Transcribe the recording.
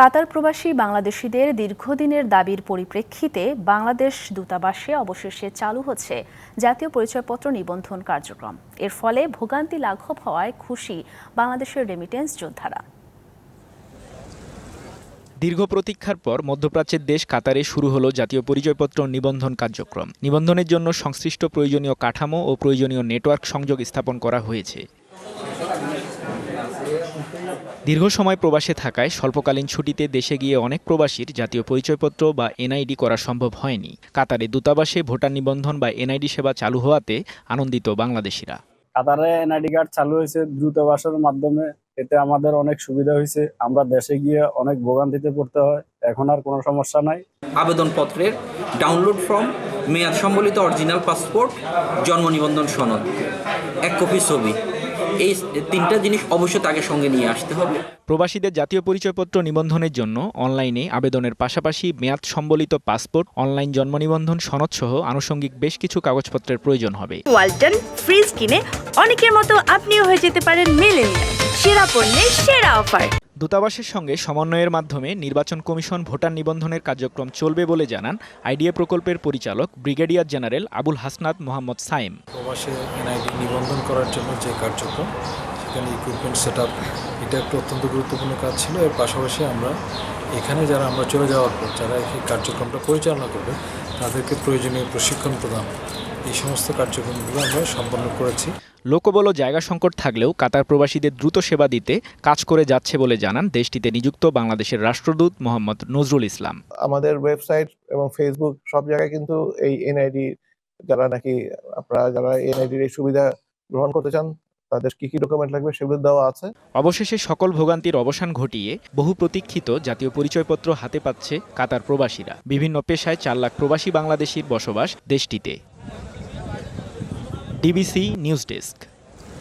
কাতার প্রবাসী বাংলাদেশিদের দীর্ঘদিনের দাবির পরিপ্রেক্ষিতে বাংলাদেশ দূতাবাসে অবশেষে চালু হচ্ছে জাতীয় পরিচয়পত্র নিবন্ধন কার্যক্রম। এর ফলে ভোগান্তি লাঘব হওয়ায় খুশি বাংলাদেশের রেমিটেন্স যোদ্ধারা। দীর্ঘ প্রতীক্ষার পর মধ্যপ্রাচ্যের দেশ কাতারে শুরু হলো জাতীয় পরিচয়পত্র নিবন্ধন কার্যক্রম। নিবন্ধনের জন্য সংশ্লিষ্ট প্রয়োজনীয় কাঠামো ও প্রয়োজনীয় নেটওয়ার্ক সংযোগ স্থাপন করা হয়েছে। দীর্ঘ সময় প্রবাসে থাকায় স্বল্পকালীন ছুটিতে দেশে গিয়ে অনেক প্রবাসীর জাতীয় পরিচয়পত্র বা এনআইডি করা সম্ভব হয়নি। কাতারে দূতাবাসে ভোটার নিবন্ধন বা এনআইডি সেবা চালু হওয়াতে আনন্দিত বাংলাদেশিরা। কাতারে এনআইডি কার্ড চালু হয়েছে দ্রুতবাসের মাধ্যমে। এতে আমাদের অনেক সুবিধা হয়েছে। আমরা দেশে গিয়ে অনেক ভোগান্তিতে পড়তে হয়। এখন আর কোনো সমস্যা নাই। আবেদনপত্রের ডাউনলোড ফর্ম মেয়াদ সম্বলিত অরিজিনাল পাসপোর্ট জন্ম নিবন্ধন সনদ। এক কপি ছবি। এই তিনটা জিনিস অবশ্যই তাকে সঙ্গে নিয়ে আসতে হবে। প্রবাসীদের জাতীয় পরিচয়পত্র নিবন্ধনের জন্য অনলাইনে আবেদনের পাশাপাশি মেয়াদ সম্বলিত পাসপোর্ট অনলাইন জন্ম নিবন্ধন সনদ সহ আনুষঙ্গিক বেশ কিছু কাগজপত্রের প্রয়োজন হবে। ওয়ালটন ফ্রিজ কিনে অনেকের মতো আপনিও হয়ে যেতে পারেন মেলেনিয়া সেরা পণ্যের সেরা অফার। দূতাবাসের সঙ্গে সমন্বয়ের মাধ্যমে নির্বাচন কমিশন ভোটার নিবন্ধনের কার্যক্রম চলবে বলে জানান আইডিএ প্রকল্পের পরিচালক ব্রিগেডিয়ার জেনারেল আবুল হাসনাত মোহাম্মদ সাইম নিবন্ধন করার জন্য যে কার্যক্রম, সেখানে ইকুইপমেন্ট সেট এটা একটা অত্যন্ত গুরুত্বপূর্ণ কাজ ছিল। এর পাশাপাশি আমরা এখানে যারা আমরা চলে যাওয়ার পর, যারা এই কার্যক্রমটা পরিচালনা করবে, তাদেরকে প্রয়োজনীয় প্রশিক্ষণ প্রদান এই সমস্ত কার্যক্রমগুলো আমরা সম্পন্ন করেছি। লোকবল ও জায়গা সংকট থাকলেও কাতার প্রবাসীদের দ্রুত সেবা দিতে কাজ করে যাচ্ছে বলে জানান দেশটিতে নিযুক্ত বাংলাদেশের রাষ্ট্রদূত মোহাম্মদ নজরুল ইসলাম। আমাদের ওয়েবসাইট এবং ফেসবুক সব জায়গায় কিন্তু এই এনআইডি যারা নাকি আপনারা যারা এনআইডির এই সুবিধা গ্রহণ করতে চান তাদের কি কি ডকুমেন্ট লাগবে সেগুলো দেওয়া আছে। অবশেষে সকল ভোগান্তির অবসান ঘটিয়ে বহু প্রতীক্ষিত জাতীয় পরিচয়পত্র হাতে পাচ্ছে কাতার প্রবাসীরা। বিভিন্ন পেশায় চার লাখ প্রবাসী বাংলাদেশির বসবাস দেশটিতে। DBC news desk